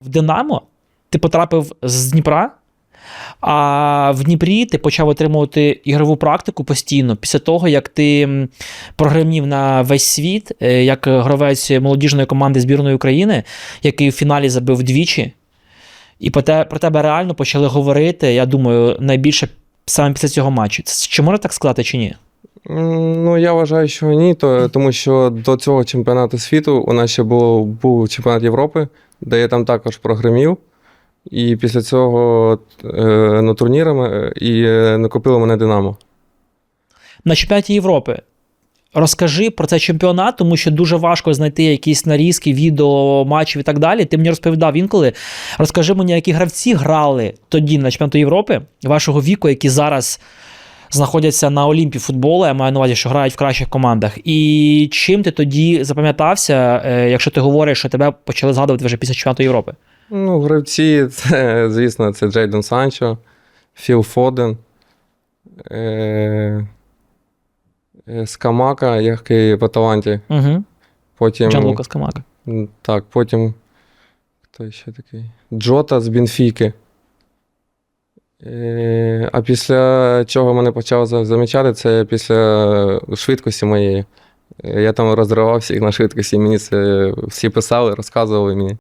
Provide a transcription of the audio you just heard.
В Динамо ти потрапив з Дніпра, а в Дніпрі ти почав отримувати ігрову практику постійно після того, як ти прогремів на весь світ, е, як гравець молодіжної команди збірної України, який в фіналі забив двічі. І про тебе реально почали говорити, я думаю, найбільше саме після цього матчу. Чи можна так сказати, чи ні? Ну, я вважаю, що ні, то, тому що до цього чемпіонату світу у нас ще було, був чемпіонат Європи, де я там також прогремів. І після цього е, на турнірами і е, накопило мене Динамо. на чемпіонаті Європи. Розкажи про цей чемпіонат, тому що дуже важко знайти якісь нарізки, відео, матчів і так далі. Ти мені розповідав інколи. Розкажи мені, які гравці грали тоді на чемпіонату Європи вашого віку, які зараз знаходяться на Олімпі футболу. Я маю на увазі, що грають в кращих командах. І чим ти тоді запам'ятався, е, якщо ти говориш, що тебе почали згадувати вже після чемпіонату Європи? Ну, гравці, це, звісно, це Джейдон Санчо, Філ Фоден, е, е, Скамака, який в Аталанті. Угу. Потім, Джан Лукас Камака. М, Так, потім. Хто ще такий? Джота з Бінфіки. Е, а після чого мене почав замічати, це після швидкості моєї. Е, Я там розривався їх на швидкості, мені це всі писали, розказували мені.